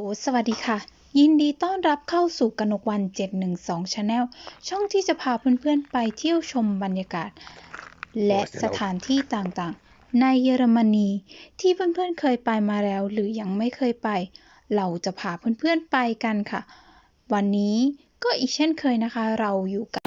โอ้สวัสดีค่ะ ยินดีต้อนรับเข้าสู่กนกวัน 712 Channel ช่องที่จะพาเพื่อนๆ ไปเที่ยวชมบรรยากาศ และสถานที่ต่างๆ ในเยอรมนี ที่เพื่อนๆ เคยไปมาแล้ว หรือยังไม่เคยไป เราจะพาเพื่อนๆ ไปกันค่ะ วันนี้ก็อีกเช่นเคยนะคะ เราอยู่กับ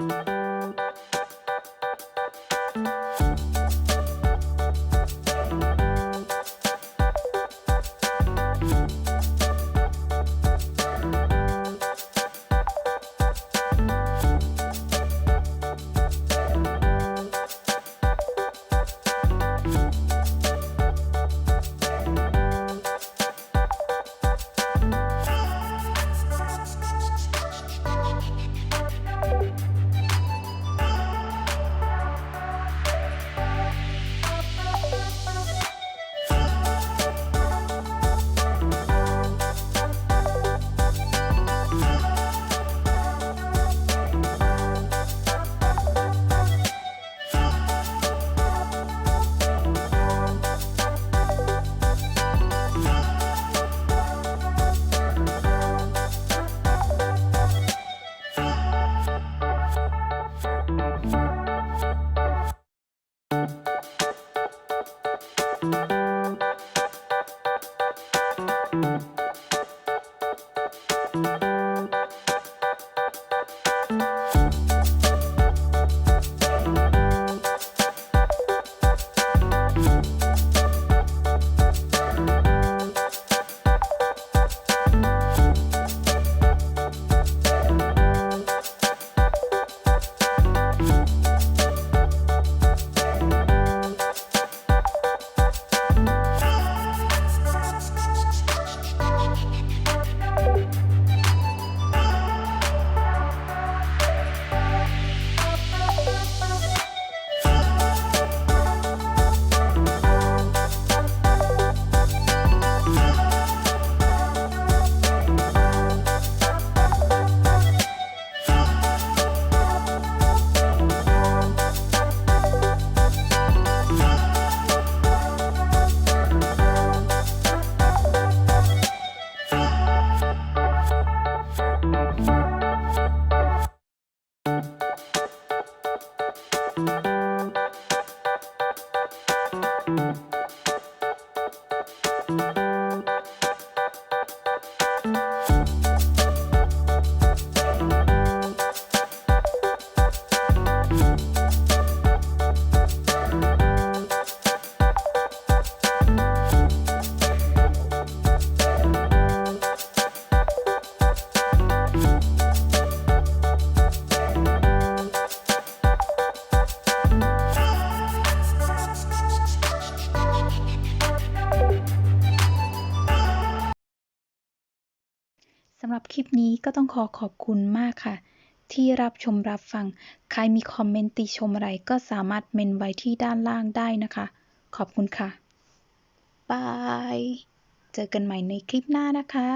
you คลิปนี้ก็ต้องขอขอบคุณมากค่ะ ที่รับชมรับฟัง ใครมีคอมเมนต์ติชมอะไรก็สามารถเมนไว้ที่ด้านล่างได้นะคะ ขอบคุณค่ะ บาย เจอกันใหม่ในคลิปหน้านะคะ